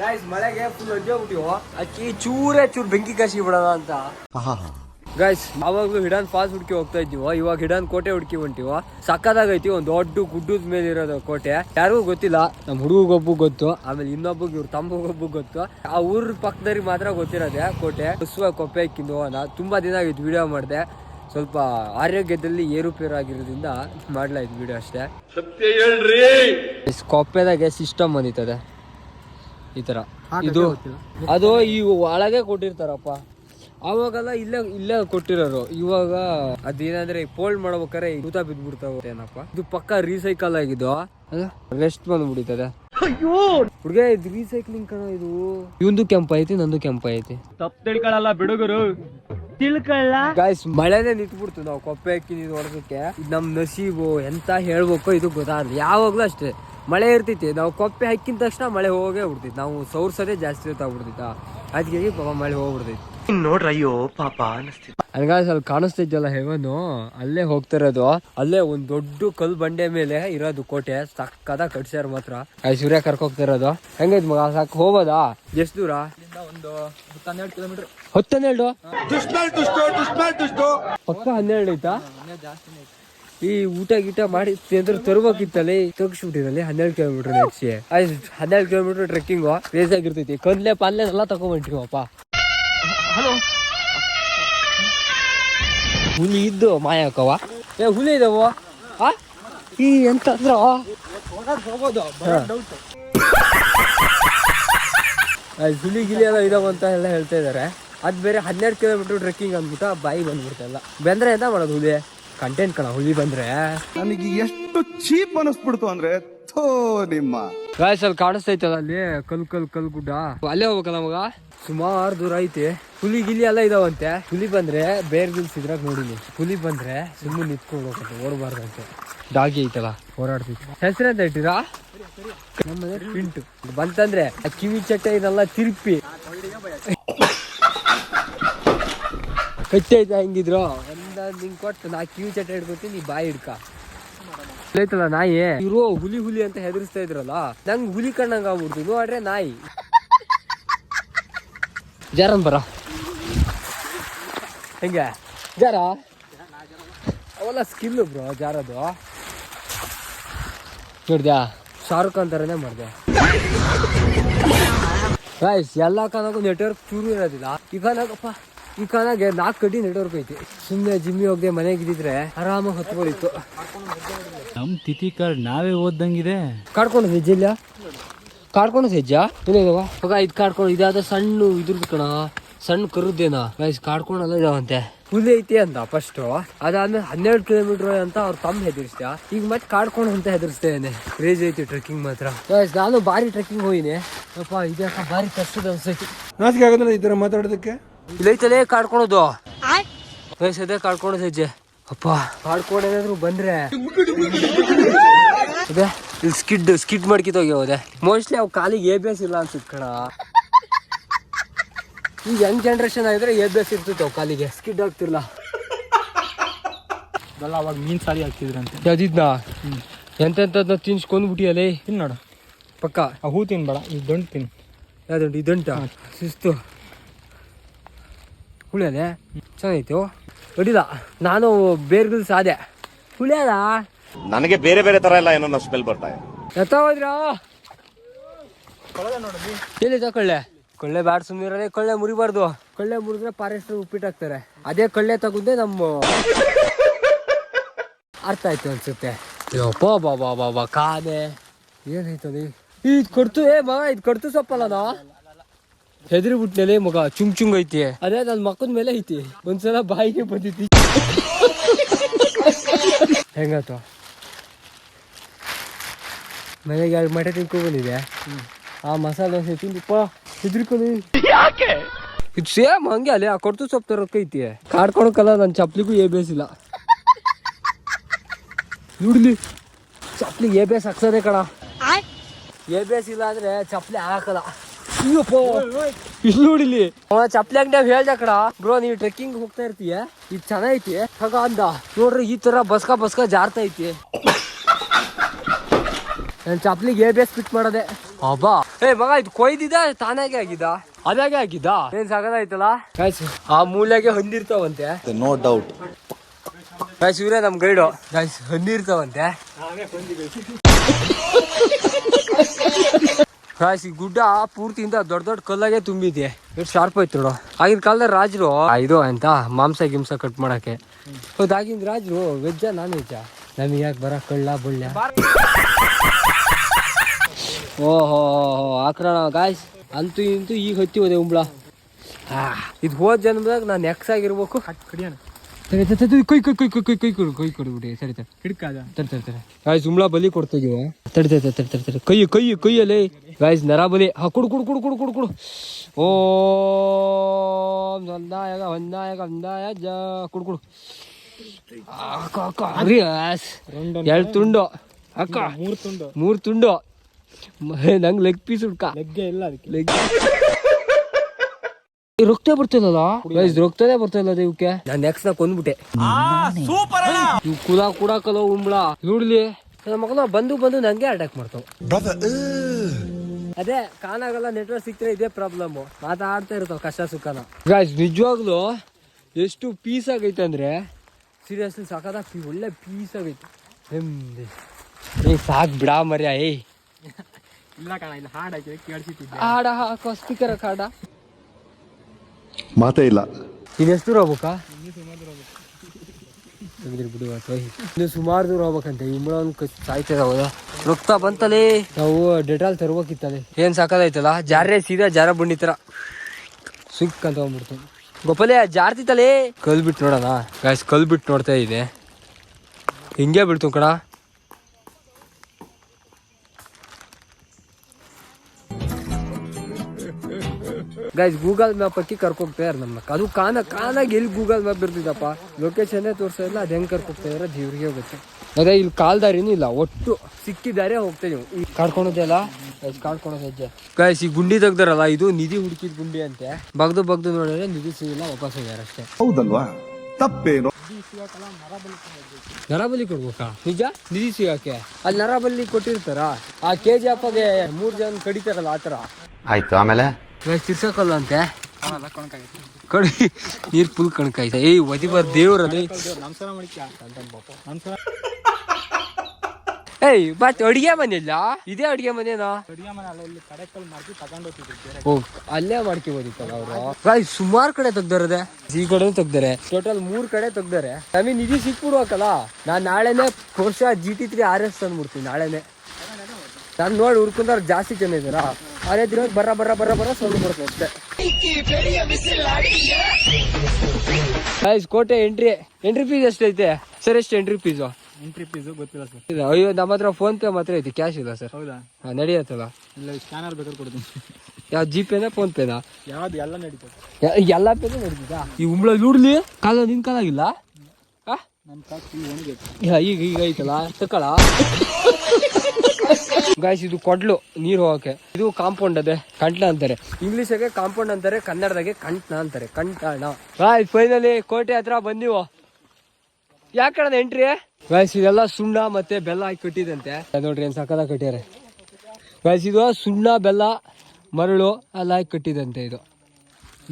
Guys ಮಳೆಗೆ full ಅಕ್ಕಿ ಚೂರೇ ಚೂರು ಬೆಂಕಿ ಕಾಸಿ ಬಿಡೋಣ ಅಂತ. ಗಾಯ್ಸ್ ಅವಾಗ್ಲೂ ಹಿಡನ್ ಫಾಲ್ಸ್ ಹುಡ್ಕಿ ಹೋಗ್ತಾ ಇದ್ದೀವೋ? ಇವಾಗ ಹಿಡನ್ ಕೋಟೆ ಹುಡ್ಕಿ ಹೊಂಟಿವ? ಸಕ್ಕದಾಗೈತಿ ಒಂದ್ ದೊಡ್ಡ ಗುಡ್ಡದ ಮೇಲೆ ಇರೋದು ಕೋಟೆ. ಯಾರಿಗೂ ಗೊತ್ತಿಲ್ಲ ನಮ್ ಹುಡುಗೊಬ್ಬ ಗೊತ್ತು ಆಮೇಲೆ ಇನ್ನೊಬ್ಬಗ್ ಇವ್ರ ತಮ್ಮಗೊಬ್ಬ ಗೊತ್ತು. ಆ ಊರ್ ಪಕ್ಕದವ್ರಿಗೆ ಮಾತ್ರ ಗೊತ್ತಿರೋದೆ ಕೋಟೆ. ಹುಸುವ ಕೊಪ್ಪೆ ಕಿಂದು ಹೋಗೋಣ ತುಂಬಾ ದಿನ ಆಗಿತ್ತು ವಿಡಿಯೋ ಮಾಡಿದೆ. ಸ್ವಲ್ಪ ಆರೋಗ್ಯದಲ್ಲಿ ಏರುಪೇರು ಆಗಿರೋದ್ರಿಂದ ಮಾಡ್ಲಾಯ್ತು ವಿಡಿಯೋ ಅಷ್ಟೇ. ಕೊಪ್ಪೆದಾಗೆ ಸಿಸ್ಟಮ್ ಬಂದಿತ್ತದೆ. ಈ ತರ. ಇದು ಅದು ಈ ಒಳಗೆ ಕೊಟ್ಟಿರ್ತಾರಪ್ಪ. ಅವಾಗೆಲ್ಲ ಇಲ್ಲೇ ಇಲ್ಲೇ ಕೊಟ್ಟಿರೋರು. ಇವಾಗ ಅದೇನಂದ್ರೆ ಫೋಲ್ಡ್ ಮಾಡ್ಬೇಕಾರೆ ಊತ ಬಿದ್ಬಿಡ್ತಾವ ಏನಪ್ಪ? ಇದು ಪಕ್ಕ ರೀಸೈಕಲ್ ಆಗಿದ್ದು. ರೆಸ್ಟ್ ಬಂದ್ಬಿಡಿತದೆ ಹುಡ್ಗ ಇದು ರೀಸೈಕ್ಲಿಂಗ್ ಕಣ ಇದು. ಇವಂದು ಕೆಂಪ ಐತಿ ನಂದು ಕೆಂಪ ಐತಿ. ತಪ್ಪು ತಿಳ್ಕೊಳ್ಳಲ್ಲ ಬಿಡುಗರು. ತಿಳ್ಕೊಳ್ಳ ಗಾಯ್ಸ್ ಮಳೆನೇ ನಿಂತ್ಬಿಡ್ತು ನಾವು ಕೊಪ್ಪೆ ಹಾಕಿ ನೀನು ಹೊಡೆದಕ್ಕೆ ಇದು ನಮ್ ನಸೀಬು ಎಂತ ಹೇಳ್ಬೇಕು ಇದು ಗೊತ್ತಾಗಲ್ಲ ಯಾವಾಗ್ಲೂ ಅಷ್ಟೇ. ಮಳೆ ಇರ್ತೈತಿ ನಾವು ಕೊಪ್ಪೆ ಹಾಕಿದ ತಕ್ಷಣ ಮಳೆ ಹೋಗೇ ಬಿಡ್ತೈತಿ ನಾವು ಸೌರ್ಸದೇ ಜಾಸ್ತಿ ಹೊತ್ತಾಗ್ಬಿಡ್ತೈತ ಅದಕ್ಕೆ ಪಾಪ ಮಳೆ ಹೋಗ್ಬಿಡ್ತೈತಿ. ನೋಡ್ರ ಅಯ್ಯೋ ಪಾಪ ಅನಿಸ್ತಿತ್ತು ನನಗಾದ್ರೆ ಅಲ್ಲಿ ಕಾಣಿಸ್ತಿದ್ಯಲ್ಲ ಹೆವನು? ಅಲ್ಲೇ ಹೋಗ್ತಿರೋದು. ಅಲ್ಲೇ ಒಂದ್ ದೊಡ್ಡ ಕಲ್ ಬಂಡೆ ಮೇಲೆ ಇರೋದು ಕೋಟೆ ಸಕ್ಕದ ಕಟ್ಸ್ಯಾರ ಮಾತ್ರ. ಅಲ್ಲಿ ಸೂರ್ಯ ಕರ್ಕೋಗ್ತಿರೋದು. ಹೆಂಗೈತ್ ಮಗ ಸಾಕು ಹೋಗೋದಾ? ಎಷ್ಟು ದೂರ? ಒಂದು ಹನ್ನೆರಡು ಕಿಲೋಮೀಟರ್. ಹತ್ತನ್ನೆರಡು? ಪಕ್ಕ ಹನ್ನೆರಡು ಐತಾ ಈ ಊಟ ಗೀಟ ಮಾಡಿ ಅಂದ್ರೆ ತರ್ಬೇಕಿತ್ತಲ್ಲಿ ತಗ್ಸ್ಬಿಟ್ಟಿರಲ್ಲಿ ಹನ್ನೆರಡು ಕಿಲೋಮೀಟರ್ ಆಯ್ತು ಹನ್ನೆರಡು ಕಿಲೋಮೀಟರ್ ಟ್ರೆಕ್ಕಿಂಗು ಬೇಸಾಗಿರ್ತೈತಿ ಆಗಿರ್ತೈತಿ ಕಂದ್ಲೆ ಪಲ್ಲೆ ಎಲ್ಲ ತಗೊಂಡ್ಬಿಟ್ಟಿವಪ್ಪ ಹುಲಿ. ಇದ್ದು ಮಾಯಾಕವ ಏ ಹುಲಿ ಇದಾವ ಈ ಎಂತ ಅಂದ್ರ ಹೋಗೋದು ಹುಲಿ ಗಿಲಿ ಎಲ್ಲ ಇದಾವ ಅಂತ ಎಲ್ಲ ಹೇಳ್ತಾ ಇದಾರೆ. ಅದ್ ಬೇರೆ ಹನ್ನೆರಡು ಕಿಲೋಮೀಟರ್ ಟ್ರೆಕ್ಕಿಂಗ್ ಅಂದ್ಬಿಟ್ಟು ಬಾಯಿ ಬಂದ್ಬಿಡ್ತಲ್ಲ ಬೆಂದ್ರೆ ಎಂತ ಮಾಡೋದು ಹುಲಿ? ಕಂಟೆಂಟ್ ಕಣ ಹುಲಿ ಬಂದ್ರೆ. ನನಗೆ ಎಷ್ಟು ಚೀಪ್ ಅನಿಸ್ಬಿಡ್ತು ಅಂದ್ರೆ ಥೋ ನಿಮ್ಮ. ಗಾಯ್ಸ್ ಅಲ್ಲಿ ಕಾಣಿಸ್ತೈತಲ್ಲ ಅಲ್ಲಿ? ಕಲ್ ಕಲ್ ಕಲ್ ಗುಡ್ಡ. ಅಲ್ಲೇ ಹೋಗ್ಬೇಕಲ್ಲ ಮಗ? ಸುಮಾರು ದೂರ ಐತಿ. ಹುಲಿ ಗಿಲಿ ಎಲ್ಲ ಇದಾವಂತೆ. ಹುಲಿ ಬಂದ್ರೆ ಬೇರೆ ಗಿಲ್ಸ್ ಇದ್ರಾಗ ನೋಡಿನಿ. ಹುಲಿ ಬಂದ್ರೆ ಸುಮ್ಮನೆ ನಿಂತ್ಕೊಂಡು ಹೋಗ್ತದೆ ಓಡಬಾರ್ದಂತೆ ಡಾಗಿ ಐತಲ್ಲ? ಹೋರಾಡ್ತೈತಿ ಅಂತ ಇಟ್ಟಿರಾ? ನಮ್ಮದೇ ಪಿಂಟು. ಬಂತಂದ್ರೆ ಆ ಕಿವಿ ಚಟ್ಟೆ ಇದೆಲ್ಲ ತಿರುಪಿ. ಕಚ್ಚಿ ಐತೆ ಹೆಂಗಿದ್ರು. ಒಂದ್ ನಿಂಗ್ ಕೊಟ್ಟು ನಾ ಕಿವಿ ಚಟ್ಟೆ ಹಿಡ್ಕೊತೀನಿ ನೀ ಬಾಯಿ ಹಿಡ್ಕ. ಐತಲ್ಲ ನಾಯಿ? ಇರೋ ಹುಲಿ ಹುಲಿ ಅಂತ ಹೆದರಿಸ್ತಾ ಇದ್ರಲ್ಲ, ನಂಗ್ ಹುಲಿ ಕಣ್ಣಂಗ ಆಗ್ಬಿಡ್ತು. ನೋಡ್ರೆ ನಾಯಿ. ಜರನ್ ಬರ. ಹೆಂಗೆ? ಜಾರ? ಅವೆಲ್ಲ ಸ್ಕಿಲ್ ಬ್ರೋ, ಜಾರದು. ನೋಡ್ದ್ಯಾ? ಶಾರುಖ್ ಖಾನ್ ತರನೇ ಮಾಡಿದೆ. ಎಲ್ಲ ಕಾನಕ್ಕೂ ನೆಟ್ವರ್ಕ್ ಚೂರು ಇರೋದಿಲ್ಲ. ಈ ಕಾನಾಗಪ್ಪ ಈ ಕಾಲಾಗೆ ನಾಲ್ಕು ಕಡ್ಡಿ ನೆಟ್ವರ್ಕ್ ಐತಿ. ಸುಮ್ಮನೆ ಜಿಮ್ಮಿ ಹೋಗದೆ ಮನೆಗೆ ಇದ್ದಿದ್ರೆ ಆರಾಮಾಗಿ ಹತ್ಬೋದಿತ್ತು ನಮ್ ತಿಥಿ ಕಾರ್ಡ್ ನಾವೇ ಓದ್ದಂಗಿದೆ. ಕಾಡ್ಕೊಂಡು ಹೆಜ್ಜೆ ಇಲ್ಲ? ಕಾಡ್ಕೊಂಡು ಹೆಜ್ಜಾ? ಏನಿದಾವ ಮಗ ಇದು ಕಾಡ್ಕೊಂಡು ಇದಾದ ಸಣ್ಣ ಇದ್ರದ್ದು ಕಣ. ಸಣ್ಣ ಕರುದೇನಾ ಗೈಸ್ ಕಾಡ್ಕೊಂಡೆಲ್ಲ ಇದಾವಂತೆ. ಹುಲಿ ಐತಿ ಅಂತ ಫಸ್ಟ್ ಅದಾದ್ಮೇಲೆ ಹನ್ನೆರಡು ಕಿಲೋಮೀಟರ್ ಅಂತ ಅವ್ರ ತಮ್ಮ ಹೆದರ್ಸ್ತ ಈಗ ಮತ್ತೆ ಕಾಡ್ಕೊಂಡು ಅಂತ ಹೆದರ್ಸ್ತೇನೆ. ಕ್ರೇಜ್ ಐತಿ ಟ್ರೆಕ್ಕಿಂಗ್ ಮಾತ್ರ. ನಾನು ಬಾರಿ ಟ್ರೆಕ್ಕಿಂಗ್ ಹೋಗಿನಿ. ಅಪ್ಪ ಇದ್ಯಾಕ ಬಾರಿ ಕಷ್ಟದ ಅನ್ಸೈತಿ. ನಾಚಿಕೆ ಆಗೋದಿಲ್ಲ ಈ ತರ ಮಾತಾಡೋದಕ್ಕೆ? ಇಲ್ಲೈತಲೇ ಕಾಡ್ಕೊಳೋದು. ಅದೇ ಕಾಡ್ಕೊಳೋದು ಹೆಜ್ಜೆ ಅಪ್ಪ ಕಾಡ್ಕೊಂಡು ಏನಾದ್ರು ಬಂದ್ರೆ. ಅದೇ ಇಲ್ಲಿ ಸ್ಕಿಡ್ ಸ್ಕಿಡ್ ಹೋದೆ. ಮೋಸ್ಟ್ಲಿ ಅವ್ ಕಾಲಿಗೆ ಎ ಬಿ ಎಸ್ ಇಲ್ಲ ಅನ್ಸುತ್ತೆ ಕಣ. ಈ ಯಂಗ್ ಜನ್ರೇಷನ್ ಆಗಿದ್ರೆ ಎ ಬಿ ಎಸ್ ಇರ್ತಿತ್ತು ಅವ್ ಕಾಲಿಗೆ. ಸ್ಕಿಡ್ ಆಗ್ತಿರ್ಲ ಅದೆಲ್ಲ ಅವಾಗ ಮೀನ್ ಸಾರಿ ಹಾಕ್ತಿದ್ರಂತೆ. ಯಾವ್ದಿದ್ನ ಎಂತೆಂತದ್ನ ತಿನ್ಸ್ಕೊಂಡ್ಬಿಟ್ಟಿಯಲೇ? ಅಲ್ಲೇ ತಿನ್ನೋಣ ಪಕ್ಕ? ಆ ಹೂ ತಿನ್ಬೇಡ ಇದು ದಂಟು ತಿನ್. ಯಾವ್ದುಂಟು ಇದಂಟ ಶಿಸ್ತು. ಹುಳಿಯದೆ ಚೆನ್ನಾಗಿತ್ತು ಅಡಿಲ್ಲ ನಾನು ಬೇರ್ಗಲ್ ಸಾದೆ ಹುಳಿಯಾದ ನನಗೆ ಬೇರೆ ಬೇರೆ ತರ ಎಲ್ಲ ಏನೋ ಸ್ಮೆಲ್ ಬರ್ತಾ ಇದೆ. ಎತ್ತ ಹೋದ್ರ ತಕೊಳ್ಳೆ ಕೊಳ್ಳೆ? ಬ್ಯಾಡ್ ಸುಮ್ಮನೆ ಕೊಳ್ಳೆ ಮುರಿಬಾರ್ದು. ಕೊಳ್ಳೆ ಮುರಿದ್ರೆ ಫಾರೆಸ್ಟ್ ಉಪ್ಪಿಟ್ಟು ಹಾಕ್ತಾರೆ. ಅದೇ ಕೊಳ್ಳೆ ತಗೊಂಡೆ ನಮ್ಮ ಅರ್ಥ ಆಯ್ತು ಅನ್ಸುತ್ತೆ. ಯಪ್ಪ ಬಾ ಬಾ ಬಾ ಬಾ ಕಾದೆ ಏನಾಯ್ತದೆ ಇದು ಕೊಡ್ತು ಏ ಮಗ ಇದು ಕೊಡ್ತು ಸೊಪ್ಪಲ್ಲನಾ? ಹೆದರಿ ಬಿಟ್ನಲ್ಲಿ ಮಗ ಚುಂಗ್ ಚುಂಗ್ ಐತಿ. ಅದೇ ನನ್ನ ಮಕ್ಕದ ಮೇಲೆ ಐತಿ. ಒಂದ್ಸಲ ಬಾಯಿಗೆ ಬಂದಿತ್ತು ಹೆಂಗಾತ ಮನೆಗೆ ಎರಡು ಮಟೆ ತಿನ್ಕೊ ಬಂದಿದೆ ಆ ಮಸಾಲೆ ದೋಸೆ ತಿಂದಿಪ್ಪ ಹೆದ್ರಿಕೊಂಡು ಇದು ಸೇಮ್ ಹಂಗೆ ಅಲ್ಲಿ ಆ ಕೊಡ್ತು ಸೊಪ್ಪು ತರೋಕೆ ಐತಿ. ಕಾಡ್ಕೊಳಕಲ್ಲ ನನ್ನ ಚಪ್ಲಿಗೂ ಏ ಬೇಸಿಲ್ಲ ನೋಡ್ಲಿ ಚಪ್ಲಿಗೆ ಏ ಬೇಸ್ ಹಾಕ್ಸೋದೆ ಕಣ. ಏ ಬೇಸ್ ಇಲ್ಲ ಅಂದ್ರೆ ಚಪ್ಲಿ ಹಾಕಲ್ಲ. ಅಯ್ಯಪ್ಪ. ಇಲ್ಲಿ ನೋಡಿಲಿ ಅವ ಚಪ್ಲಿ ಅಂಗಡಿ ಹೇಳ್ದೆ ಕಡ. ಬ್ರೋ ನೀವು ಟ್ರೆಕ್ಕಿಂಗ್ ಹೋಗ್ತಾ ಇರ್ತೀಯ? ಇದು ಚೆನ್ನಾಗೈತಿ. ಹಗ ಅಂದ. ನೋಡ್ರಿ ಈ ತರ ಬಸ್ಕ ಬಸ್ಕ ಜಾರ್ತಾ ಐತಿ. ನನ್ ಚಪ್ಲಿಗೆ ಏ ಬೇಸ್ ಫಿಟ್ ಮಾಡೋದೆ. ಅಬ್ಬಾ. ಏ ಮಗ ಇದು ಕೊಯ್ದಿದ? ತಾನಾಗೆ ಆಗಿದ? ಅದಾಗೆ ಆಗಿದ? ಏನ್ ಸಾಕಾಯ್ತಲ್ಲ ಆ ಮೂಲೆಗೆ ಹೊಂದಿರ್ತಾವಂತೆ. ನೋ ಡೌಟ್ ಗಾಯ್ಸ್ ಇವ್ರೆ ನಮ್ ಗೈಡು. ಗಾಯ್ಸ್ ಹೊಂದಿರ್ತಾವಂತೆ. ಗಾಯ್ಸ್ ಈ ಗುಡ್ಡ ಪೂರ್ತಿಯಿಂದ ದೊಡ್ಡ ದೊಡ್ಡ ಕಲ್ಲಾಗೆ ತುಂಬಿದೆ. ಎಷ್ಟು ಶಾರ್ಪ್ ಆಯ್ತು ನೋಡು. ಆಗಿನ ಕಾಲದ ರಾಜರು, ಇದು ಅಂತ ಮಾಂಸ ಗಿಂಸ ಕಟ್ ಮಾಡಕ್ಕೆ. ಆಗಿನ ರಾಜರು ವೆಜ್ಜ ನಾನ್ ವೆಜ್ಜ ನಮಗೆ ಯಾಕೆ ಬರ ಕಳ್ಳ, ಬಳ್ಳ? ಓಹೋ ಆಕ್ರಣ ಗಾಯ್ಸ್ ಅಂತೂ ಇಂತೂ ಈಗ ಹತ್ತಿ ಹೋದೆ ಉಂಬ್ಳ. ಇದು ಹೋದ ಜನ್ಮದಾಗ ನಾನು ಎಕ್ಸ್ ಆಗಿರ್ಬೇಕು. ಕಡಿಯೋಣ. ಕೈ ಕೈ ಕೈ ಕೈ ಕೈ ಕೈ ಕೈ ಕೊಡು ಕೈ ಸರಿ ತರಿ ತರಿ ತರಿ ಗಾಯ್ಸ್ ಸುಮ್ಳ ಬಲಿ ಕೊಡ್ತಾ ಇದೀವ ತಡಿ ಕೈ ಕೈ ಕೈಯಲ್ಲಿ. ಗಾಯ್ಸ್ ನರ ಬಲಿ. ಹಾ ಕೊಡು ಕೊಡು ಕೊಡು ಕೊಡು ಕೊಡು ಕೊಡು. ಓ ಒಂದಾಯಗ ಒಂದಾಯಗ ಒಂದಾಯ ಜ ಕೊಡು. ಕೊಡು ಅಕ್ಕ ಅಕ್ಕ ಅರಿ ಎರಡು ತುಂಡು. ಅಕ್ಕ. ಮೂರು ತುಂಡು. ಮೂರು ತುಂಡು. ನಂಗೆ ಲೆಗ್ ಪೀಸ್ ಹುಡ್ಕ ಲೆಗ್ಗೆ ಇಲ್ಲ ಅದಕ್ಕೆ. ಲೆಗ್ ರೊಕ್ತ ಬರ್ತಿಲ್ಲಲ್ಲ? ಗೈಸ್ ರೊಕ್ತನೇ ಬರ್ತಿಲ್ಲ ಇವಕ್ಕೆ. ನಾನ್ ನೆಕ್ಸ್ಟ್ನ ಕೊಂದ್ಬಿಟ್ಟೆ. ಇವ್ ಕುಲ ಕುಡಾಕಲ್ಲ ಉಂಬ್ಳ. ನೋಡ್ಲಿ. ನನ್ನ ಮಗನ ಬಂದು ಬಂದು ನಂಗೆ ಅಟ್ಯಾಕ್ ಮಾಡ್ತಾವ. ಅದೇ ಕಾನಾಗಲ್ಲ ನೆಟ್ವರ್ಕ್ ಸಿಕ್ತರೆ ಇದೇ ಪ್ರಾಬ್ಲಮ್ ಮಾತಾಡ್ತಾ ಇರ್ತಾವ ಕಷ್ಟ ಸುಖನ. ಗಾಯ್ಸ್ ನಿಜವಾಗ್ಲು ಎಷ್ಟು ಪೀಸ್ ಆಗೈತೆ ಅಂದ್ರೆ ಸೀರಿಯಸ್ಲಿ ಸಾಕಾದ ಒಳ್ಳೆ ಪೀಸ್ ಆಗೈತೆ. ನೆಮ್ಮದಿ. ಏ ಸಾಕ್ ಬಿಡ ಮರ್ಯಾ ಏಯ್ ಇಲ್ಲ ಕಣ ಇಲ್ಲ ಹಾಡ್ ಹಾಕಿದ್ರೆ ಹಾಡ ಹಾಕೋ ಸ್ಪೀಕರ್ ಹಾಡ. ಮಾತೇ ಇಲ್ಲ. ಇದು ಎಷ್ಟು ದೂರ ಹೋಗ್ಬೇಕಾ? ಬಿಡು. ಇನ್ನು ಸುಮಾರು ದೂರ ಹೋಗ್ಬೇಕಂತೆ. ಇಮ್ಮಳನ್ ಸಾಯ್ತದ ಹೌದಾ? ರಕ್ತ ಬಂತಲೇ ನಾವು ಡೆಟಾಲ್ ತರ್ಬೇಕಿತ್ತಲ್ಲಿ. ಏನ್ ಸಾಕಾದೈತಲ್ಲ ಜಾರೇ ಸೀದಾ ಜಾರ ಬಂಡಿ ತರ ಸುಕ್ ಅಂತ ಹೋಗ್ಬಿಡ್ತು ಗೊಪ್ಪಲೆ ಜಾರ್ತಿತ್ತಲೇ ಕಲ್ ಬಿಟ್ಟು ನೋಡೋಣ. ಗಾಯ್ಸ್ ಕಲ್ ಬಿಟ್ಟು ನೋಡ್ತಾ ಇದೆ. ಹಿಂಗೆ ಬಿಡ್ತು ಕಣ. ಗೈಸ್ ಗೂಗಲ್ ಮ್ಯಾಪ್ ಹಾಕಿ ಕರ್ಕೊಂತಾರೆ ನಮ್ಮ ಅದು ಕಾನ ಕಾನಾಗಿ ಎಲ್ಲಿ ಗೂಗಲ್ ಮ್ಯಾಪ್ ಇರ್ತಿದ್ದಪ್ಪ ಲೊಕೇಶನ್ ತೋರಿಸ್ತಾ ಇಲ್ಲ ಅದ್ ಹೆಂಗ್ ಕರ್ಕೊಗ್ತಾ ಇದಾರೆ ದೇವ್ರಿಗೆ ಹೋಗುತ್ತೆ ಅದೇ ಇಲ್ಲಿ ಕಾಲ್ದಾರಿನೂ ಇಲ್ಲ ಒಟ್ಟು ಸಿಕ್ಕಿದಾರೆ ಹೋಗ್ತಾ ನೀವು. ಈ ಕಾಡ್ಕೊಳೋದೆಲ್ಲ ಗೈಸ್ ಕಾಡ್ಕೊಳೋದು ಹೆಜ್ಜೆ. ಗೈಸ್ ಈ ಗುಂಡಿ ತೆಗ್ದಾರಲ್ಲ ಇದು ನಿಧಿ ಹುಡುಕಿದ ಗುಂಡಿ ಅಂತೆ. ಬಗ್ದು ಬಗ್ದು ನೋಡಿದ್ರೆ ನಿಧಿ ಸಿಗಿಲ್ಲ ವಾಪಸ್ ಹೋಗ್ಯಾರ ಅಷ್ಟೇ. ಹೌದಲ್ವಾ? ತಪ್ಪೇನು? ನರಬಲಿ ಕೊಡ್ಬೇಕಾ. ನಿಜ? ನಿಧಿ ಸಿಗಕ್ಕೆ ಅಲ್ಲಿ ನರಬಲ್ಲಿ ಕೊಟ್ಟಿರ್ತಾರ? ಆ ಕೆ ಜಿ ಅಪ್ಪಗೆ ಮೂರ್ ಜನ ಕಡಿತಾರಲ್ಲ ಆತರ ಆಯ್ತು ಆಮೇಲೆ? ತಿರ್ಸಕಲ್ಲ ಅಂತೆ? ಕಡಿ, ನೀರ್ ಫುಲ್ ಕಣ್ಕಾಯ್ತ ಏಯ್ ಒದಿ ಬರ್ ದೇವ್ರದೇ ನಮಸ್ಕಾರ ಮಾಡಿಕ್ಯ ನಮಸ್ಕಾರ ಏಯ್ ಬಟ್ ಅಡಿಗೆ ಮನೆಯಲ್ಲ? ಇದೇ ಅಡಿಗೆ ಮನೆನಾ? ಮನೆ ಅಲ್ಲ ಇಲ್ಲಿ ಕಡೆಕಲ್ ಮಾಡಿ ತಗೊಂಡು ಹೋಗ್ತಿದ್ರು ಬೇರೆ ಓ ಅಲ್ಲೇ ಮಾಡ್ಕೋಬೋದಿತ್ತಲ್ಲ ಅವರು ಸುಮಾರು ಕಡೆ ತೆಗ್ದಾರದೆ. ಈ ಕಡೆ ತೆಗ್ದಾರೆ. ಟೋಟಲ್ ಮೂರ್ ಕಡೆ ತೆಗ್ದಾರೆ. ನಮಗೆ ನಿಧಿ ಸಿಕ್ಬಿಡ್ಬೇಕಲ್ಲ ನಾನ್ ನಾಳೆನೆ ಕೋಶ G T three R S ತಂದ್ಬಿಡ್ತೀನಿ, ನಾಳೆನೆ. ನಾನು ನೋಡಿ ಹುಡ್ಕೊಂಡ್ರೆ ಜಾಸ್ತಿ ಜನ ಇದಾರ? ಅದೇ ದಿನ ಬರ್ರ ಬರ್ರ ಬರ್ರ ಬರ್ರ ಸೌಂಡ್ ಬರುತ್ತೆ ಅಷ್ಟೇ. ಕೋಟೆ ಎಂಟ್ರಿ ಎಂಟ್ರಿ ಫೀಸ್ ಎಷ್ಟೈತೆ? ಸರ್ ಎಷ್ಟು ಎಂಟ್ರಿ ಫೀಸು ಎಂಟ್ರಿ ಫೀಸು ಗೊತ್ತಿಲ್ಲ ಸರ್ ಅಯ್ಯೋ ನಮ್ಮ ಹತ್ರ ಫೋನ್ ಪೇ ಮಾತ್ರ ಐತಿ. ಕ್ಯಾಶ್ ಇಲ್ಲ ಸರ್ ಹೌದಾ? ಹಾಂ ನಡೆಯತ್ತಲ್ಲ. ಇಲ್ಲ ಸ್ಕ್ಯಾನರ್ ಬೇಕಾದ್ರೆ ಕೊಡ್ತೀನಿ. ಯಾವ ಜಿ ಪೇನಾ ಫೋನ್ ಪೇನಾ ಯಾವ್ದು ಎಲ್ಲ ನಡೀತದೆ. ಎಲ್ಲ ಪೇನೂ ನಡೀತಿದಾ? ಈ ಉಂಬಳ ನೋಡ್ಲಿ ಕಾಲ ನಿನ್ ಕಾಲಾಗಿಲ್ಲ ಹಾಂ ಈಗ ಈಗ ಐತಲ್ಲ? ತಕ್ಕಳ? ಗಾಯ್ಸ್ ಇದು ಕೊಡ್ಲು, ನೀರು ಹೋಗಕ್ಕೆ. ಇದು ಕಾಂಪೌಂಡ್ ಅದೇ, ಕಂಟ್ನ ಅಂತಾರೆ. ಇಂಗ್ಲೀಷಾಗೆ ಕಾಂಪೌಂಡ್ ಅಂತಾರೆ, ಕನ್ನಡದಾಗೆ ಕಂಟ್ನ ಅಂತಾರೆ. ಕಂಟಾಣ ಗಾಯ್ಸ್ ಫೈನಲಿ ಕೋಟೆ ಹತ್ರ ಬಂದಿವೋ. ಯಾಕಣ ಎಂಟ್ರಿ ಗಾಯ್ಸ್ ಇದೆಲ್ಲ ಸುಣ್ಣ ಮತ್ತೆ ಬೆಲ್ಲ ಹಾಕಿ ಕಟ್ಟಿದಂತೆ. ನೋಡ್ರಿ, ಏನ್ ಸಕಲ ಕಟ್ಟಿದಾರೆ. ಗಾಯ್ಸ್ ಇದು ಸುಣ್ಣ, ಬೆಲ್ಲ, ಮರಳು ಎಲ್ಲ ಹಾಕಿ ಕಟ್ಟಿದಂತೆ ಇದು.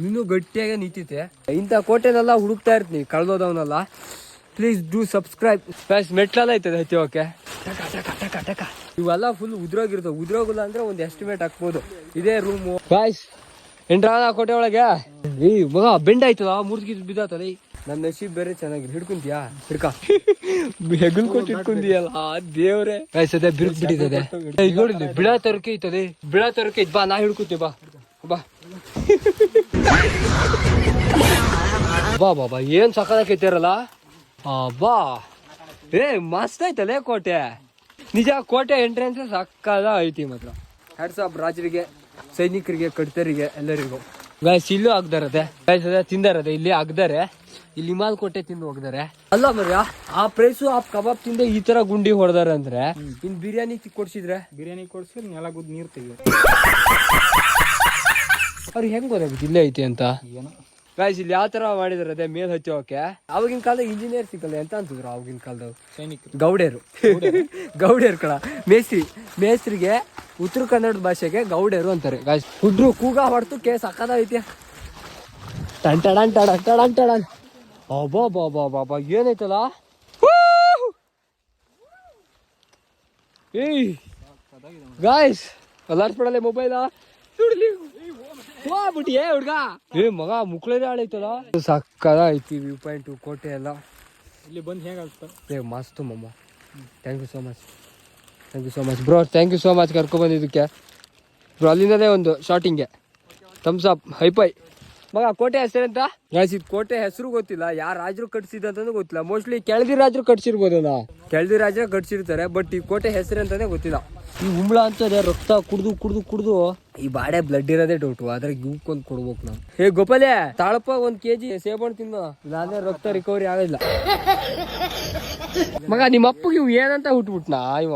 ಇನ್ನೂ ಗಟ್ಟಿಯಾಗಿ ನಿಂತಿದೆ ಇಂಥ ಕೋಟೆನೆಲ್ಲ ಹುಡುಕ್ತಾ ಇರ್ತೀನಿ, ಕಳ್ದೋದವನೆಲ್ಲ. ಪ್ಲೀಸ್ ಡೂ ಸಬ್ಸ್ಕ್ರೈಬ್ ಫ್ಯಾಸ್ ಮೆಟ್ಲೆಲ್ಲ ಐತದೆ ಹತ್ತಿಯೋಕೆ ಇವೆಲ್ಲ ಫುಲ್ ಉದ್ರೋಗಿರ್ತವೆ. ಉದ್ರೋಗಿಲ್ಲ ಅಂದ್ರೆ ಒಂದು ಎಸ್ಟಿಮೇಟ್ ಹಾಕ್ಬೋದು. ಇದೇ ರೂಮು ಗಾಯ್ಸ್ ಎಂಟ್ರಾದ ಕೋಟೆ ಒಳಗೆ. ಏ ಮಗ ಬೆಂಡ್ ಆಯ್ತದ? ಮೂರ್ತಿ ಬಿದ್ದಾತಲ್ಲ ನನ್ನ ನಶೀಬ್ ಬೇರೆ ಚೆನ್ನಾಗಿ ಹಿಡ್ಕೊಂತೀಯಾ? ಹಿಡ್ಕ. ಹೆಗಲ್ ಕೊಟ್ಟು ಹಿಡ್ಕೊಂತೀಯಲ್ಲ ದೇವ್ರೆ. ಅದೇ ಬಿರುಕ್ ಬಿಟ್ಟಿದೆ ನೋಡಿದ್ವಿ ಬಿಳ ತರಕೆ ಐತದೆ ಬಿಳ ತರಕೆ ಐತ್ ಬಾ ನಾ ಹಿಡ್ಕೊತೀವಿ ಬಾ. ಬಾ. ಬಾ ಬಾ ಬಾ ಏನ್ ಸಕ್ಕದಾಕೈತಿರಲ್ಲ ಬಾ ಏ ಮಸ್ತ್ ಐತಲೇ ಕೋಟೆ? ನಿಜ ಕೋಟೆ ಎಂಟ್ರೆನ್ಸ್ ಸಕ್ಕದ ಐತಿ ಮಾತ್ರ. ಹ್ಯಾಟ್ಸ್ ಆಫ್ ರಾಜರಿಗೆ ಸೈನಿಕರಿಗೆ ಕಡ್ತರಿಗೆ ಎಲ್ಲರಿಗೂ. ಗಾಯ್ಸ್ ಇಲ್ಲೂ ಆಗ್ದಾರದೆ. ಗಾಯ್ಸ್ ಅದೇ ತಿಂದಾರದೆ ಇಲ್ಲಿ ಆಗ್ದಾರೆ. ಇಲ್ಲಿ ಹಿಮಾಲ್ ಕೋಟೆ ತಿಂದು ಹೋಗ್ದಾರೆ. ಅಲ್ಲ ಮರ್ಯ ಆ ಪ್ರೈಸು ಆ ಕಬಾಬ್ ತಿಂದೆ ಈ ತರ ಗುಂಡಿ ಹೊಡೆದಾರೆ ಅಂದ್ರೆ ಇನ್ ಬಿರಿಯಾನಿ ಕೊಡ್ಸಿದ್ರೆ? ಬಿರಿಯಾನಿ ಕೊಡ್ಸಿ ನೆಲ ಗುದ್ ನೀರು ಅವ್ರಿಗೆ ಹೆಂಗ್ ಗೊತ್ತಾಗುತ್ತೆ ಇಲ್ಲೇ ಐತಿ ಅಂತ? ಏನೋ. ಗಾಯ್ಸ್ ಇಲ್ಲಿ ಯಾವ ತರ ಮಾಡಿದಾರೆ ಅದೇ ಮೇಲ್ ಹಚ್ಚೋಕೆ? ಅವಾಗಿನ ಕಾಲದಾಗ ಇಂಜಿನಿಯರ್ ಸಿಕ್ಕಲ್ಲ ಎಂತ ಅಂತಿದ್ರು ಅವಾಗಿನ ಕಾಲದಾಗ? ಸೈನಿಕರು. ಗೌಡೇರು ಗೌಡೇರು ಕಣ. ಮೇಸ್ತ್ರಿ ಮೇಸ್ತ್ರಿಗೆ ಉತ್ತರ ಕನ್ನಡ ಭಾಷೆಗೆ ಗೌಡೇರು ಅಂತಾರೆ. ಗಾಯ್ಸ್ ಹುಡ್ರು ಕೂಗ ಹೊಡ್ತು ಕೇಸ್ ಹಾಕದ ಟನ್ ಟಡನ್ ಟಡನ್ ಟಡನ್ ಟಡನ್. ಅಬ್ಬಾ ಬಾ ಏನೈತಲ್ಲ ಏಯ್! ಗಾಯ್ಸ್ ಮೊಬೈಲ್ ಮೊಬೈಲ ಬಿಟ್ಟಿಯೇ ಹುಡ್ಗ? ಏ ಮಗ ಮುಕ್ಳೇರಿ ಆಳೈತಲ್ಲ ಸಕ್ಕದ ಐತಿ ವ್ಯೂ ಪಾಯಿಂಟ್ ಕೋಟೆ ಎಲ್ಲ. ಇಲ್ಲಿ ಬಂದು ಹೇಗಾಗ್ತ ಏ ಮಸ್ತು ಮಮ್ಮ. Thank you so much thank you so much bro thank you so much ಕರ್ಕೊಬಂದಿದ್ದಕ್ಕೆ bro ಅಲ್ಲಿಂದಲೇ ಒಂದು ಶಾರ್ಟಿಂಗೆ ಥಮ್ಸ್ ಅಪ್ ಹೈಪೈ ಮಗ ಕೋಟೆ ಹೆಸರಂತ ಗಾಯ್ಸ್ ಇದು ಕೋಟೆ ಹೆಸರು ಗೊತ್ತಿಲ್ಲ. ಯಾರ ರಾಜರು ಕಟ್ಸಿದಂತನೂ ಗೊತ್ತಿಲ್ಲ. ಮೋಸ್ಟ್ಲಿ ಕೆಳದಿ ರಾಜರು ಕಟ್ಸಿರ್ಬೋದಲ್ಲ ಕೆಳದಿ ರಾಜರ ಕಟ್ಸಿರ್ತಾರೆ ಬಟ್ ಈ ಕೋಟೆ ಹೆಸರು ಅಂತಾನೆ ಗೊತ್ತಿಲ್ಲ. ಈ ಉಂಬಳ ಅಂತದೆ ರಕ್ತ ಕುಡ್ದು ಕುಡ್ದು ಕುಡ್ದು. ಈ ಬಾಡೆ ಬ್ಲಡ್ ಇರೋದೇ ಡೌಟು ಅದ್ರಾಗ ಇವಕ್ಕೊಂದು ಕೊಡ್ಬೇಕು ನಾವು. ಹೇ ಗೋಪಾಲೆ ತಾಳಪ್ಪ ಒಂದ್ ಕೆಜಿ ಸೇಬಣ್ಣು ತಿನ್ನು. ನಾನೇ ರಕ್ತ ರಿಕವರಿ ಆಗಿಲ್ಲ. ಮಗ ನಿಮ್ಮ ಅಪ್ಪಗೆ ಇವ್ ಏನಂತ ಹುಟ್ಬಿಟ್ನಾ ಇವ?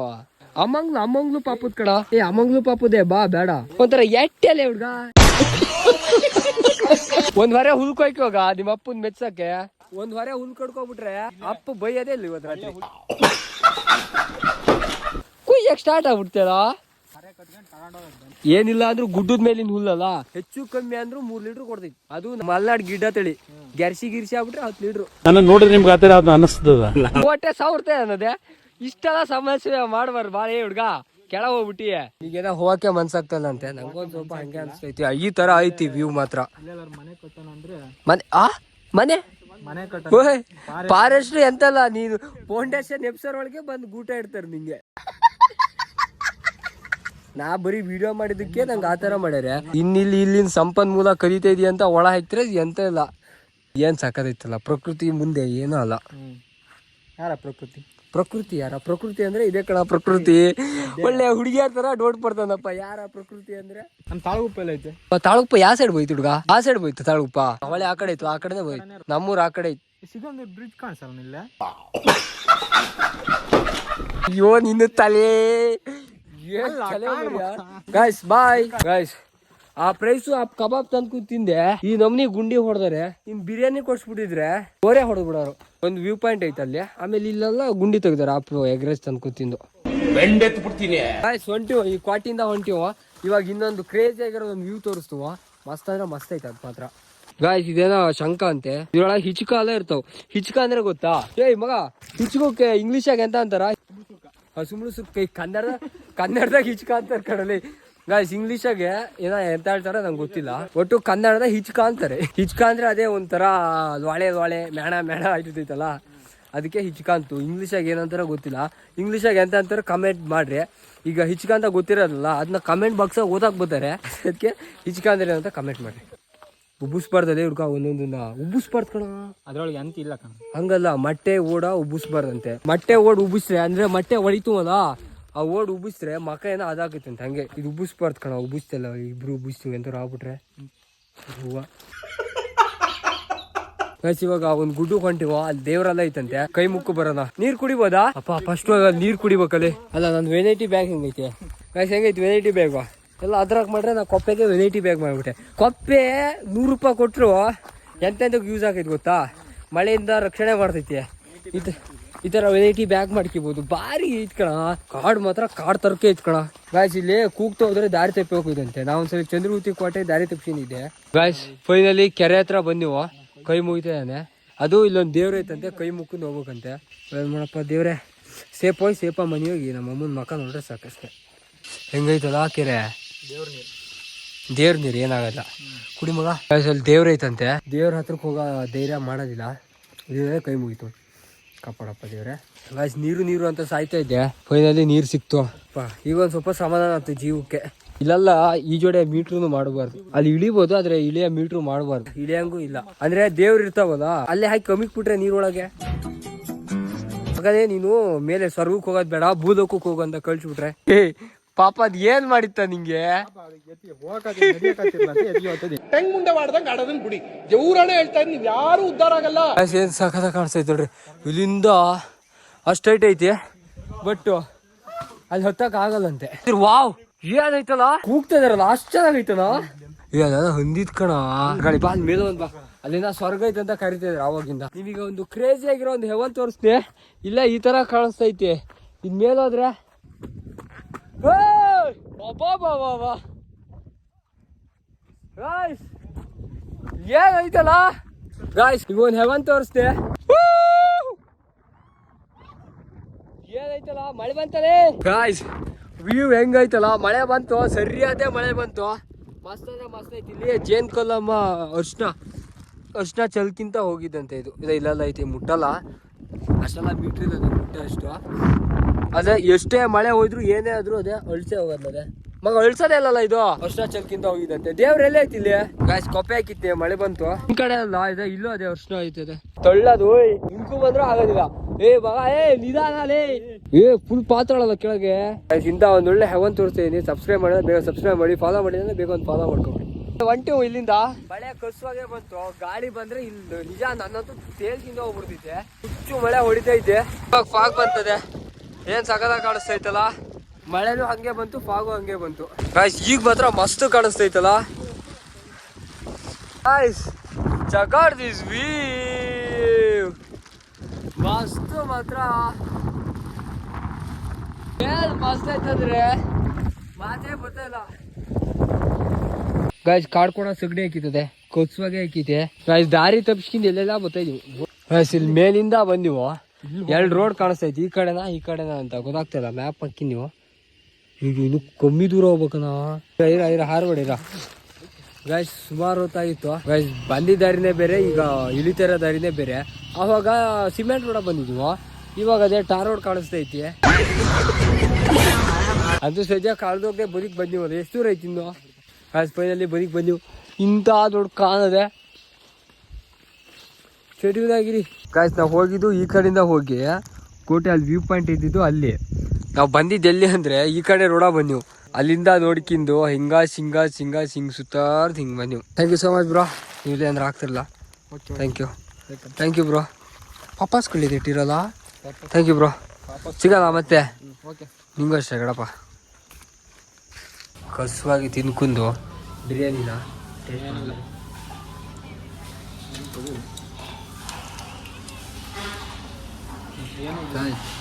ಅಮ್ಮಂಗ್ಲು ಅಮ್ಮಂಗ್ಲು ಪಾಪದ್ ಕಡ. ಏ ಅಮ್ಮಂಗ್ಲು ಪಾಪದೇ ಬಾ ಬೇಡ. ಒಂಥರ ಎಟ್ಟೆಲೆ ಹುಡ್ಗ. ಒಂದ್ ವಾರ ಹುಲ್ ಕೊಯ್ಕೋಗ ನಿಮ್ಮ ಅಪ್ಪನ್ ಮೆಚ್ಚಕ್ಕೆ. ಒಂದ್ ವಾರ ಹುಲ್ ಕಡ್ಕೊಬಿಟ್ರೆ ಅಪ್ಪ ಬೈಯದೇ ಇಲ್ಲ ಇವತ್ತು ರಾತ್ರಿ. ಕುಯ್ಯಕ್ ಸ್ಟಾರ್ಟ್ ಆಗ್ಬಿಡ್ತೇಳ ಏನಿಲ್ಲ ಅಂದ್ರೂ ಗುಡ್ಡದ ಮೇಲಿನ ಹುಲ್ಲಲ್ಲ? ಹೆಚ್ಚು ಕಮ್ಮಿ ಅಂದ್ರೂ ಮೂರ್ ಲೀಟರ್ ಕೊಡ್ತೈತಿ ಅದು ಮಲ್ನಾಡ್ ಗಿಡ್ಡ ತಳಿ. ಗೆರ್ಸಿ ಗಿರ್ಸಿ ಆಗ್ಬಿಟ್ರೆ ಹತ್ತು ಲೀಟರ್ ನನ್ನ ನೋಡಿದ್ರೆ ನಿಮ್ಗೆ ಆತರ ಅನಿಸ್ತದ ಒಟ್ಟೆ ಸಾವಿರ ಅನ್ನೋದೇ. ಇಷ್ಟೆಲ್ಲ ಸಮಸ್ಯೆ ಮಾಡ್ಬಾರ್ದು ಬಾಳೆ ಏ ಹುಡ್ಗ. ಕೆಳ ಹೋಗ್ಬಿಟ್ಟಿ ಈಗೇನೋ ಹೋಗಕ್ಕೆ ಮನ್ಸಾಗ್ತಲ್ಲ ಅಂತೆ ನಂಗೊಂದ್ ಸ್ವಲ್ಪ ಹಂಗೆ ಅನ್ಸ್ತೈತಿ. ಈ ತರ ಐತಿ ವ್ಯೂ ಮಾತ್ರ. ಮನೆ ಆ? ಮನೆ? ಮನೆ ಕಟ್ಟ ಓಯ್ ಫಾರೆಸ್ಟ್. ಎಂತಲ್ಲ ನೀನು? ಫೌಂಡೇಶನ್ ಎಪ್ಸರ್ ಒಳಗೆ ಬಂದು ಗೂಟ ಇಡ್ತಾರೆ ನಿಂಗೆ. ನಾ ಬರೀ ವಿಡಿಯೋ ಮಾಡಿದಕ್ಕೆ ನಂಗೆ ಆ ಥರ ಮಾಡ್ಯಾರ. ಇನ್ನಿಲ್ಲಿ ಇಲ್ಲಿನ ಸಂಪನ್ಮೂಲ ಕಲಿತಾ ಇದೀಯ ಅಂತ ಒಳ ಹಾಕ್ತಿರ ಎಂತ ಇಲ್ಲ. ಏನ್ ಸಾಕದೈತಲ್ಲ ಪ್ರಕೃತಿ ಮುಂದೆ ಏನೂ ಅಲ್ಲ. ಯಾರ ಪ್ರಕೃತಿ? ಪ್ರಕೃತಿ ಯಾರ? ಪ್ರಕೃತಿ ಅಂದ್ರೆ ಇದೇ ಕಣ ಪ್ರಕೃತಿ. ಒಳ್ಳೆ ಹುಡುಗಿಯರ್ ತರ ಡೋಟ್ ಬರ್ತಾನಪ್ಪ ಯಾರ ಪ್ರಕೃತಿ ಅಂದ್ರೆ? ನಮ್ಮ ತಾಳುಗುಪ್ಪೆಲ್ಲ ಐತೆ. ತಾಳುಪ್ಪ ಯಾವ ಸೈಡ್ ಹೋಯ್ತು ಹುಡುಗ? ಆ ಸೈಡ್ ಹೋಯ್ತು ತಾಳುಪ್ಪ ಅವಳೆ ಆ ಕಡೆ ಇತ್ತು ಆ ಕಡೆನೇ ಹೋಯ್ತು. ನಮ್ಮೂರ್ ಆ ಕಡೆ ಐತಿ ಸಿಗೊಂದು ಬ್ರಿಡ್ಜ್ ಕಾಣಿಸಲ್ಲ ಇಲ್ಲ ಅಯ್ಯೋ ನಿನ್ನ ತಲೆ. ಗಾಯ್ಸ್ ಬಾಯ್ ಗಾಯ್ಸ್ ಆ ಪ್ರೈಸು ಆ ಕಬಾಬ್ ತಂದ್ಕು ತಿಂದೆ. ಈ ನಮ್ನಿ ಗುಂಡಿ ಹೊಡೆದರೆ. ಇನ್ ಬಿರಿಯಾನಿ ಕೊಡ್ಸ್ಬಿಟ್ಟಿದ್ರೆ ಗೋರೆ ಹೊಡೆದ್ಬಿಡೋರು. ಒಂದು ವ್ಯೂ ಪಾಯಿಂಟ್ ಐತೆ ಅಲ್ಲಿ. ಆಮೇಲೆ ಇಲ್ಲೆಲ್ಲ ಗುಂಡಿ ತೆಗ್ದಾರ ಆ ಎಗ್ ರೈಸ್ ತಂದ್ಕು ತಿಂದು. ಹೊಂಟಿವ ಈ ಕ್ವಾಟಿಂದ ಹೊಂಟಿವ ಇವಾಗ ಇನ್ನೊಂದು ಕ್ರೇಜಿ ಆಗಿರೋ ಒಂದು ವ್ಯೂ ತೋರಿಸ್ತುವ ಮಸ್ತ್ ಅಂದ್ರೆ ಮಸ್ತ್ ಐತೆ ಅದ್ ಮಾತ್ರ. ಗಾಯ್ಸ್ ಇದೇನೋ ಶಂಕ ಅಂತೆ. ಇದ್ರೊಳಗೆ ಹಿಚ್ಕ ಅಲ್ಲ ಇರ್ತಾವ. ಹಿಚ್ಕ ಅಂದ್ರೆ ಗೊತ್ತಾ? ಏಯ್ ಮಗ ಹಿಚ್ಕೋಕೆ ಇಂಗ್ಲೀಷಾಗ ಎಂತ ಅಂತಾರ? ಹಸುಮುಳು ಕೈ ಕನ್ನಡ ಕನ್ನಡದಾಗ ಹಿಚ್ಕ ಅಂತಾರೆ ಕಡಲಿ ಗಾಯ್ಸ್ ಇಂಗ್ಲೀಷಾಗೆ ಏನೋ ಎಂತ ಹೇಳ್ತಾರೆ ನಂಗೆ ಗೊತ್ತಿಲ್ಲ. ಒಟ್ಟು ಕನ್ನಡದ ಹಿಚ್ಕ ಅಂತಾರೆ ಹಿಚ್ಕ ಅಂದ್ರೆ ಅದೇ ಒಂಥರ ಲೊಳೆ ಲೊಳೆ ಮೇಣ ಮೇಣ ಆಗಿರ್ತೈತಲ್ಲ. ಅದಕ್ಕೆ ಹಿಚ್ಕ ಅಂತು ಇಂಗ್ಲೀಷಾಗಿ ಏನಂತಾರ ಗೊತ್ತಿಲ್ಲ. ಇಂಗ್ಲೀಷಾಗ ಎಂತ ಅಂತಾರೆ ಕಮೆಂಟ್ ಮಾಡ್ರಿ. ಈಗ ಹಿಚ್ಕ ಅಂತ ಗೊತ್ತಿರೋದಲ್ಲ ಅದನ್ನ ಕಮೆಂಟ್ ಬಾಕ್ಸಾಗ ಓದಾಕ್ ಬರ್ತಾರೆ. ಅದಕ್ಕೆ ಹಿಚ್ಕ ಅಂದ್ರೆ ಅಂತ ಕಮೆಂಟ್ ಮಾಡ್ರಿ ಉಬ್ಬಿಸ್ಬಾರ್ದಲ್ಲೇ ಹುಡ್ಕ ಒಂದೊಂದನ್ನ. ಉಬ್ಬಿಸ್ಬಾರ್ದು ಕಣ. ಅದ್ರೊಳಗೆ ಅಂತ ಇಲ್ಲ ಕಣ. ಹಂಗಲ್ಲ ಮೊಟ್ಟೆ ಓಡ ಉಬ್ಬಿಸ್ಬಾರ್ದಂತೆ ಮೊಟ್ಟೆ ಓಡ್ ಉಬ್ಬಿಸ್ರೆ ಅಂದ್ರೆ ಮೊಟ್ಟೆ ಹೊಡಿತು ಅಲ್ಲ. ಆ ಓಡ್ ಉಬ್ಬಿಸ್ರೆ ಮಕ ಏನೋ ಅಂತ ಹಂಗೆ. ಇದು ಉಬ್ಬಿಸ್ಬಾರ್ದು ಕಣ, ಉಬ್ಬಿಸ್ತಲ್ಲ ಇಬ್ರು ಉಬ್ಬಿಸ್ತೀವಿ ಅಂತ ಆಗ್ಬಿಟ್ರೆ. ಹೂವ. ಗೈಸ್ ಇವಾಗ ಒಂದ್ ಗುಡ್ಡು ಹೊಂಟಿವ, ಅಲ್ಲಿ ದೇವರೆಲ್ಲ ಐತಂತೆ. ಕೈ ಮುಕ್ಕು ಬರೋಣ. ನೀರ್ ಕುಡಿಬೋದಾ? ಅಪ್ಪ ಫಸ್ಟ್ ನೀರ್ ಕುಡಿಬೇಕಲ್ಲಿ. ಅಲ್ಲ ನನ್ ವೆನೈಟಿ ಬ್ಯಾಗ್ ಹೆಂಗೈತೆ? ಗೈಸ್ ಹೆಂಗೈತಿ ವೆನೈಟಿ ಬ್ಯಾಗ್ ಎಲ್ಲ ಅದ್ರಾಗ ಮಾಡ್ರೆ ನಾ ಕೊಪ್ಪೆಗೆ ವೆನೈಟಿ ಬ್ಯಾಗ್ ಮಾಡ್ಬಿಟ್ಟೆ. ಕೊಪ್ಪೆ ನೂರು ರೂಪಾಯಿ ಕೊಟ್ರು ಎಂತೆಂತಕ್ಕೆ ಯೂಸ್ ಆಗೈತೆ ಗೊತ್ತಾ? ಮಳೆಯಿಂದ ರಕ್ಷಣೆ ಮಾಡ್ತೈತಿ. ತ- ಈ ತರ ವೆರೈಟಿ ಬ್ಯಾಗ್ ಮಾಡ್ಕೋಬಹುದು ಭಾರಿ ಐತ್ ಕಣ. ಕಾಡ್ ಮಾತ್ರ ಕಾಡ್ ತರಕೆ ಐತ್ ಕಣ. ಗಾಯ್ಸ್ ಇಲ್ಲಿ ಕೂಗ್ತಾ ಹೋದ್ರೆ ದಾರಿ ತಪ್ಪಿ ಹೋಗಿದಂತೆ ನಾವು ಒಂದ್ಸಲ ಚಂದ್ರಗುತಿ ಕೋಟೆ ದಾರಿ ತಪ್ಪಿಸಿದ್ದೆ ಗಾಯ್ಸ್ ಫೈನಲಿ ಕೆರೆ ಹತ್ರ ಬಂದಿವ. ಕೈ ಮುಗಿತಾನೆ ಅದು ಇಲ್ಲೊಂದು ದೇವ್ರ ಐತಂತೆ, ಕೈ ಮುಕ್ಕೊಂಡು ಹೋಗ್ಬೇಕಂತೆ. ಮಾಡಪ್ಪ ದೇವ್ರೆ? ಸೇಫ್ ಹೋಗಿ ಸೇಫ ಮನೆ ಹೋಗಿ. ನಮ್ಮ ಅಮ್ಮನ ಮಕ ನೋಡ್ರೆ ಸಾಕಷ್ಟೇ. ಹೆಂಗೈತಲ್ಲ ಕೆರೆ? ದೇವ್ರ ನೀರು. ಏನಾಗಲ್ಲ. ಕುಡಿ ಮಗ. ಅಲ್ಲಿ ದೇವ್ರ ಐತಂತೆ. ದೇವ್ರ ಹತ್ರಕ್ಕೆ ಹೋಗೋ ಧೈರ್ಯ ಮಾಡೋದಿಲ್ಲ. ಕೈ ಮುಗಿತು. ಕಾಪಾಡಪ್ಪ ದೇವ್ರೆ. ಗಾಯ್ಸ್ ನೀರು ನೀರು ಅಂತ ಸಾಯ್ತಾ ಇದ್ದೆ. ಫೈನಲಿ ನೀರು ಸಿಕ್ತು. ಅಪ್ಪ, ಈಗ ಒಂದು ಸ್ವಲ್ಪ ಸಮಾಧಾನ ಆಯ್ತು ಜೀವಕ್ಕೆ. ಇಲ್ಲೆಲ್ಲ, ಈ ಜೋಡೆ ಮೀಟ್ರು ಮಾಡಬಾರ್ದು. ಅಲ್ಲಿ ಇಳಿಬೋದು, ಆದ್ರೆ ಇಳಿಯ ಮೀಟ್ರು ಮಾಡಬಾರ್ದು. ಇಳಿಯಂಗೂ ಇಲ್ಲ. ಅಂದ್ರೆ ದೇವ್ರು ಇರ್ತಾವಲ್ಲ, ಅಲ್ಲೇ ಹಾಕಿ ಕಮ್ಮಿಕ್ ಬಿಟ್ರೆ ನೀರೊಳಗೆ? ಹಾಗಾದ್ರೆ ನೀನು ಮೇಲೆ ಸ್ವರ್ಗಕ್ಕೆ ಹೋಗೋದ್ ಬೇಡ, ಭೂಲೋಕಕ್ಕೆ ಹೋಗು ಅಂತ ಕಳ್ಸಿಬಿಟ್ರೆ ಪಾಪ ಅದ್ ಏನ್ ಮಾಡಿತ್ತ ನಿಂಗೆ? ಯಾರು ಉದ್ದಾರ ಆಗಲ್ಲ. ಏನ್ ಸಖತ ಕಾಣಿಸ್ತೈತೆ ನೋಡ್ರಿ. ಇಲ್ಲಿಂದ ಅಷ್ಟೈಟ್ ಹೈಟ್ ಐತಿ ಬಟ್ ಅಲ್ಲಿ ಹೊತ್ತಕ್ ಆಗಲ್ಲಂತೆ. ವಾವ್ ಏನೈತಲ್ಲ ಕೂಗ್ತಾ ಇದಾರಲ್ಲ ಅಷ್ಟ್ ಚೆನ್ನಾಗೈತಲ್ಲ? ಏನ ಹೊಂದಿದ್ ಕಣ. ಬಾ ಅಲ್ಲಿ ಮೇಲೆ ಒಂದ್ ಬಾ. ಅಲ್ಲಿಂದ ಸ್ವರ್ಗ ಐತೆ ಅಂತ ಕರಿತಿದ್ರು ಅವಾಗಿಂದ ನಿಮಗೆ ಒಂದು ಕ್ರೇಜಿ ಆಗಿರೋ ಒಂದು ಹೆವನ್ ತೋರಿಸ್ತೆ ಇಲ್ಲ ಈ ತರ ಕಾಣಿಸ್ತೈತೆ ಇನ್ ಮೇಲೋದ್ರೆ ಏಯ್! ಅಬ್ಬಾ ಬಾ ಬಾ ಬಾ ಗಾಯ್ಸ್ ಏನೈತಲ್ಲ ಗಾಯ್ಸ್ ಈಗ ಒಂದು ಹೆವನ್ ತೋರಿಸ್ತೆ ಏನೈತಲ್ಲ ಮಳೆ ಬಂತಲೇ? ಗಾಯ್ಸ್ ವ್ಯೂ ಹೆಂಗೈತಲ್ಲ ಮಳೆ ಬಂತು, ಸರಿಯಾದ ಮಳೆ ಬಂತು. ಮಸ್ತ್ ಅಂದ್ರೆ ಮಸ್ತ್ ಐತಿ. ಇಲ್ಲಿ ಜೇನ್ ಕೊಲ್ಲಮ್ಮ ಅರ್ಶನ ಅರ್ಶನ ಚಲ್ಕಿಂತ ಹೋಗಿದ್ದಂತೆ ಇದು. ಇಲ್ಲ, ಇಲ್ಲೆಲ್ಲ ಐತಿ, ಮುಟ್ಟಲ್ಲ. ಅಷ್ಟೆಲ್ಲ ಮೀಟ್ರ್ ಇದೆ ಮುಟ್ಟ ಅಷ್ಟು. ಅದೇ ಎಷ್ಟೇ ಮಳೆ ಹೋದ್ರು ಏನೇ ಆದ್ರೂ ಅದೇ ಅಳ್ಸೆ ಹೋಗೋದೇ ಮಗ. ಅಳ್ಸೋದೇ ಇಲ್ಲಲ್ಲ ಇದು? ಅರ್ಶನ ಚಲ್ಕಿಂತ ಹೋಗಿದಂತೆ ದೇವ್ರ ಎಲ್ಲೇ ಐತಿ ಇಲ್ಲಿ? ಗಾಯ್ಸ್ ಕೊಪ್ಪೆ ಹಾಕಿತ್ತೆ ಮಳೆ ಬಂತು. ಈ ಕಡೆ ಅಲ್ಲ, ಇದೆ, ಇಲ್ಲೂ ಅದೇ ಅರ್ಶನ ಐತದೆ ತಳ್ಳದು ಇಂಕು ಬಂದ್ರು ಆಗೋದಿಲ್ಲ. ಏ, ಮಗ, ಏ, ನಿಧಾನ ಏ ಫುಲ್ ಪಾತ್ರಳಲ್ಲ ಕೆಳಗೆ. ಇಂತ ಒಂದ್ ಒಳ್ಳೆ ಹೆವನ್ ತೋರಿಸ್ತೀನಿ. ಸಬ್ಸ್ಕ್ರೈಬ್ ಮಾಡಿದ್ರೆ ಬೇಗ ಸಬ್ಸ್ಕ್ರೈಬ್ ಮಾಡಿ ಫಾಲೋ ಮಾಡಿದ್ರೆ ಬೇಗ ಒಂದು ಫಾಲೋ ಮಾಡ್ಕೊಬಿಡಿ ಒಂಟಿ ಇಲ್ಲಿಂದ. ಮಳೆ ಕಸುವಾಗೆ ಬಂತು. ಗಾಳಿ ಬಂದ್ರೆ ಇಲ್ಲಿ, ನಿಜ ನನ್ನಂತೂ ತೇಲ್ಕಿಂದ ಹೋಗ್ಬಿಡ್ತೈತೆ. ಹುಚ್ಚು ಮಳೆ ಹೊಡಿತೈತೆ. ಇವಾಗ ಫಾಗ್ ಬರ್ತದೆ ಏನ್ ಸಗದ ಕಾಣಿಸ್ತೈತಲ್ಲ? ಮಳೆನೂ ಹಂಗೆ ಬಂತು ಫಾಗು ಹಂಗೆ ಬಂತು. ಗಾಯ್ಸ್ ಈಗ ಮಾತ್ರ ಮಸ್ತ್ ಕಾಣಿಸ್ತೈತಲ್ಲ? Guys check out this view ಮಸ್ತ್ ಮಾತ್ರ. ಏನ್ ಮಸ್ತ್ ಐತಂದ್ರೆ? ಮಾತೇ ಗೊತ್ತಿಲ್ಲ ಗಾಯ್ಸ್ ಕಾಡ್ಕೊಂಡ ಸಗಣಿ ಹಾಕಿತದೆ. ಕೊತ್ಸುವಾಗೆ ಹಾಕಿದೆ. ಗಾಯ್ಸ್ ದಾರಿ ತಪ್ಪಿಸ್ಕೊಂಡು ಎಲ್ಲೆಲ್ಲ ಬರ್ತಾ ಇದೀವಿ. ಗಾಯ್ಸ್ ಇಲ್ಲಿ ಮೇಲಿಂದ ಬಂದಿವು? ಎರಡು ರೋಡ್ ಕಾಣಿಸ್ತೈತಿ ಈ ಕಡೆನಾ ಈ ಕಡೆನಾ ಅಂತ ಗೊತ್ತಾಗ್ತಿಲ್ಲ ಮ್ಯಾಪ್ ಹಾಕಿ ನೀವು. ಈಗ ಇನ್ನು ಕಮ್ಮಿ ದೂರ ಹೋಗ್ಬೇಕನಾ ಐರ ಐರ ಹಾರ್ಬೇಡಿರ ಗಾಯ್ಸ್ ಸುಮಾರು ಹೊತ್ತಾಗಿತ್ತು. ಗಾಯ್ಸ್ ಬಂದಿದ್ದ ದಾರಿನೇ ಬೇರೆ, ಈಗ ಇಳಿತಿರೋ ದಾರಿನೇ ಬೇರೆ. ಅವಾಗ ಸಿಮೆಂಟ್ ರೋಡ ಬಂದಿದ್ವು. ಇವಾಗ ಅದೇ ಟಾರ್ ರೋಡ್ ಕಾಣಿಸ್ತೈತಿ ಅದು ಸದ್ಯ ಕಾಲದೋಗೆ ಬದುಕ್ ಬಂದಿವಲ್ಲ ಎಷ್ಟು ದೂರ ಐತಿ ಇನ್ನು? ಗಾಯ್ಸ್ ಫೈನಲ್ಲಿ ಬದುಕ್ ಬಂದಿವು. ಇಂಥ ದೊಡ್ಡ ಕಾಣದೆ. ಚೆಡಿದಾಗಿರಿ ಕಾಯ್ಸ್ ನಾವು ಹೋಗಿದ್ದು ಈ ಕಡೆಯಿಂದ ಹೋಗಿ ಕೋಟೆ ಅಲ್ಲಿ ವ್ಯೂ ಪಾಯಿಂಟ್ ಇದ್ದಿದ್ದು ಅಲ್ಲಿ. ನಾವು ಬಂದಿದ್ದು ಎಲ್ಲಿ ಅಂದರೆ ಈ ಕಡೆ ರೋಡ ಬಂದಿವು. ಅಲ್ಲಿಂದ ನೋಡ್ಕಿಂದು ಹಿಂಗ, ಸಿಂಗ ಸಿಂಗ, ಸಿಂಗ್ ಸುತ್ತಾರ್ದು ಹಿಂಗೆ ಬಂದಿವು. Thank you so much bro ನೀವೇ ಅಂದ್ರೆ ಆಗ್ತಿರಲ್ಲ thank you thank you bro ಪಪ್ಪಾಸ್ಗಳಿದೆ ಇಟ್ಟಿರಲ್ಲ ಥ್ಯಾಂಕ್ ಯು ಬ್ರೋ ಸಿಗಲ್ಲ ಮತ್ತೆ? ನಿಂಗೂ ಅಷ್ಟೇ ಕಡಪ್ಪ ಕಸುವಾಗಿ ತಿನ್ಕೊಂಡು ಬಿರಿಯಾನಿನ Tá, Bastante.